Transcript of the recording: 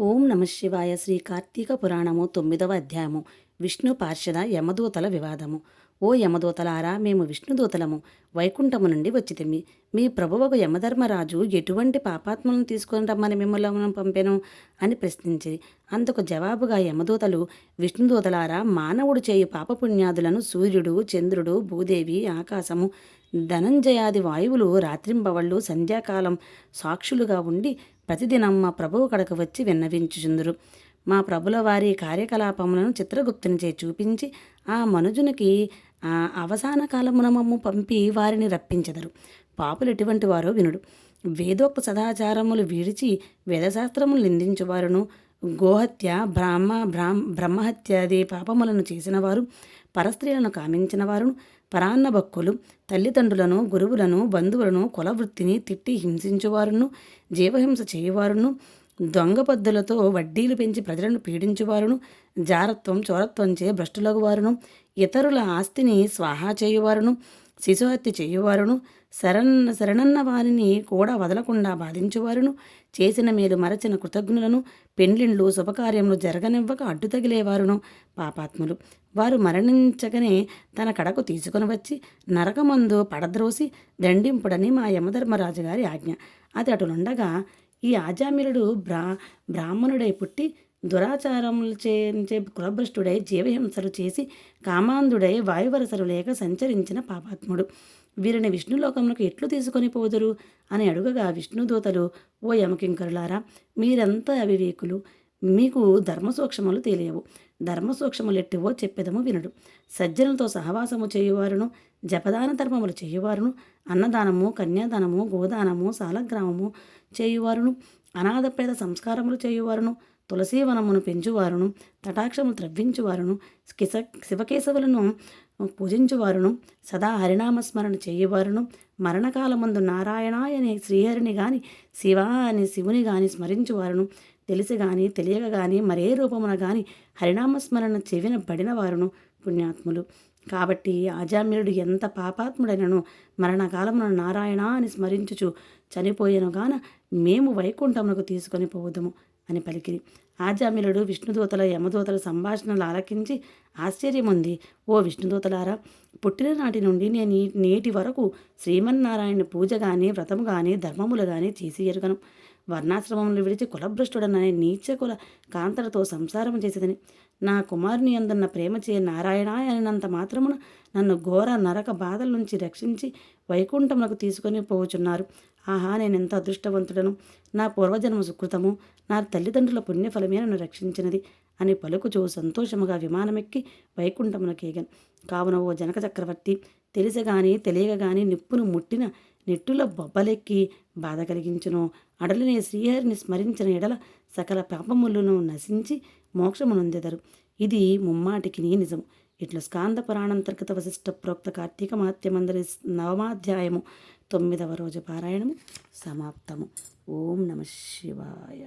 ఓం నమ శివాయ శ్రీ కార్తీక పురాణము తొమ్మిదవ అధ్యాయము. విష్ణు పార్షద యమదూతల వివాదము. ఓ యమదూతలారా మేము విష్ణుదూతలము వైకుంఠము నుండి వచ్చితిమి మీ ప్రభువకు యమధర్మరాజు ఎటువంటి పాపాత్మలను తీసుకొని రమ్మని మిమ్మల్ని పంపెను? అని ప్రశ్నించి అందుకు జవాబుగా యమదూతలు విష్ణుదూతలారా మానవుడు చేయు పాపపుణ్యాదులను సూర్యుడు చంద్రుడు భూదేవి ఆకాశము ధనంజయాది వాయువులు రాత్రింబవళ్ళు సంధ్యాకాలం సాక్షులుగా ఉండి ప్రతిదినం మా ప్రభువు కడకు వచ్చి విన్నవించుచుందురు. మా ప్రభుల వారి కార్యకలాపములను చిత్రగుప్తునిచే చూపించి ఆ మనుజునికి ఆ అవసాన కాలమునమము పంపి వారిని రప్పించెదరు. పాపులు ఎటువంటి వారో వినుడు. వేదోక్త సదాచారములు విడిచి వేదశాస్త్రములు నిందించువారును. గోహత్య బ్రాహ్మ బ్రాహ్మ బ్రహ్మహత్యాది పాపములను చేసినవారు. పరస్త్రీలను కామించిన వారును పరాన్న భక్కులు తల్లిదండ్రులను గురువులను బంధువులను కులవృత్తిని తిట్టి హింసించువారును జీవహింస చేయువారును దొంగ పద్ధులతో వడ్డీలు పెంచి ప్రజలను పీడించువారును జారత్వం చోరత్వంచే భ్రష్టులకు వారును ఇతరుల ఆస్తిని స్వాహా చేయువారును శిశుహత్య చేయువారును శరణ్ శరణన్న వారిని కూడా వదలకుండా బాధించువారును చేసిన మేలు మరచిన కృతజ్ఞులను పెండ్లిండ్లు శుభకార్యములు జరగనివ్వక అడ్డు తగిలేవారును పాపాత్ములు. వారు మరణించగానే తన కడకు తీసుకుని వచ్చి నరకమందు పడద్రోసి దండింపుడని మా యమధర్మరాజు గారి ఆజ్ఞ. అది అటులుండగా ఈ ఆజామిలుడు బ్రా బ్రాహ్మణుడై పుట్టి దురాచారములు చేయించే కులభ్రష్టుడై జీవహింసలు చేసి కామాంధుడై వాయువరసలు లేక సంచరించిన పాపాత్ముడు. వీరిని విష్ణులోకములకు ఎట్లు తీసుకొని పోదురు? అని అడుగగా విష్ణుదూతలు ఓ యమకింకరులారా మీరంతా అవివేకులు. మీకు ధర్మసూక్ష్మలు తెలియవు. ధర్మసూక్ష్మలు ఎట్టివో చెప్పేదము వినడు. సజ్జనులతో సహవాసము చేయువారును జపదాన ధర్మములు చేయువారును అన్నదానము కన్యాదానము గోదానము సాలగ్రామము చేయువారును అనాథపేద సంస్కారములు చేయువారును తులసీవనమును పెంచువారును తటాక్షము త్రవ్వించువారును కిస శివకేశవులను పూజించువారును సదా హరినామస్మరణ చేయువారును మరణకాలమందు నారాయణ అనే శ్రీహరిని గాని శివ అని శివుని గాని స్మరించువారును. తెలిసి గాని తెలియక గాని మరే రూపమున గాని హరినామస్మరణ చెవిన పడిన వారును పుణ్యాత్ములు. కాబట్టి ఆజామ్యుడు ఎంత పాపాత్ముడైనను మరణకాలమున నారాయణ అని స్మరించుచు చనిపోయేను గాన మేము వైకుంఠమునకు తీసుకొని పోవదము. అని పలికిరి. ఆజామిలుడు విష్ణుదూతల యమదూతల సంభాషణలు ఆలకించి ఆశ్చర్యముంది. ఓ విష్ణుదూతలారా పుట్టిన నాటి నుండి నేను నేటి వరకు శ్రీమన్నారాయణ పూజ కానీ వ్రతము కానీ ధర్మములు కానీ చేసి ఎరుగను. వర్ణాశ్రమంలో విడిచి కులభ్రష్టుడనని నీచ కుల కాంతలతో సంసారం చేసేదని. నా కుమారుని అందున్న ప్రేమ చే నారాయణ అనినంత మాత్రమున నన్ను ఘోర నరక బాధల నుంచి రక్షించి వైకుంఠములకు తీసుకొని పోవచున్నారు ఆహా నేను ఎంత అదృష్టవంతుడను? నా పూర్వజన్మ సుకృతము. నా తల్లిదండ్రుల పుణ్యఫలమే నన్ను రక్షించినది అని పలుకుచూ సంతోషముగా విమానమెక్కి వైకుంఠమునకేగాను. కావున ఓ జనక చక్రవర్తి తెలిసగాని తెలియగాని నిప్పును ముట్టిన నెట్టుల బొబ్బలెక్కి బాధ కలిగించును. అడలిని శ్రీహరిని స్మరించిన ఎడల సకల పాపములను నశించి మోక్షమునందెదరు. ఇది ముమ్మాటికి నిజం. ఇట్లు స్కాంద పురాణంతర్గత వశిష్ట ప్రోక్త కార్తీక మహత్యమందరి నవమాధ్యాయము తొమ్మిదవ రోజు పారాయణము సమాప్తము. ఓం నమ శివాయ.